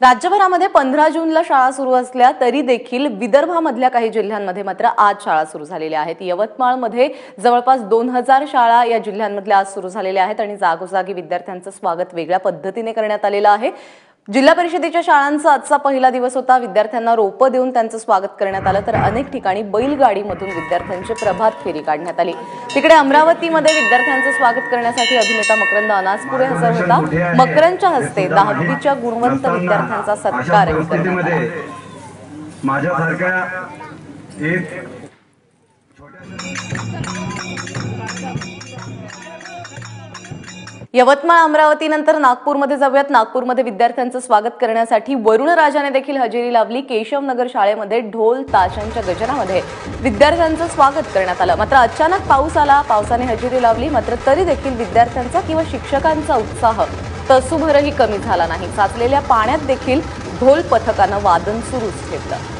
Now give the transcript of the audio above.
राज्यभरामध्ये पंधरा जूनला शाळा सुरू असल्या तरी देखील विदर्भामधल्या काही जिल्ह्यांमध्ये मात्र आज शाळा सुरू झालेल्या आहेत. यवतमाळमध्ये जवळपास दोन हजार शाळा या जिल्ह्यांमधल्या आज सुरू झालेल्या आहेत आणि जागोजागी विद्यार्थ्यांचं स्वागत वेगळ्या पद्धतीने करण्यात आलेलं आहे. जिल्हा परिषदेच्या शाळांचा आजचा पहिला दिवस होता. विद्यार्थ्यांना रोपं देऊन त्यांचं स्वागत करण्यात आलं. तर अनेक ठिकाणी बैलगाडीमधून विद्यार्थ्यांची प्रभात फेरी काढण्यात आली. तिकडे अमरावतीमध्ये विद्यार्थ्यांचं स्वागत करण्यासाठी अभिनेता मकरंद अनासपुरे हजर होता. मकरंदच्या हस्ते दहावीच्या गुणवंत विद्यार्थ्यांचा सत्कारही करण्यात आला. यवतमाळ अमरावती नंतर नागपूरमध्ये जाऊयात. नागपूरमध्ये विद्यार्थ्यांचं स्वागत करण्यासाठी वरुण राजाने देखील हजेरी लावली. केशवनगर शाळेमध्ये ढोल ताशांच्या गजरामध्ये विद्यार्थ्यांचं स्वागत करण्यात आलं. मात्र अचानक पाऊस आला. पावसाने हजेरी लावली. मात्र तरी देखील विद्यार्थ्यांचा किंवा शिक्षकांचा उत्साह तसूभरही कमी झाला नाही. साचलेल्या पाण्यात देखील ढोल पथकानं वादन सुरूच ठेवलं.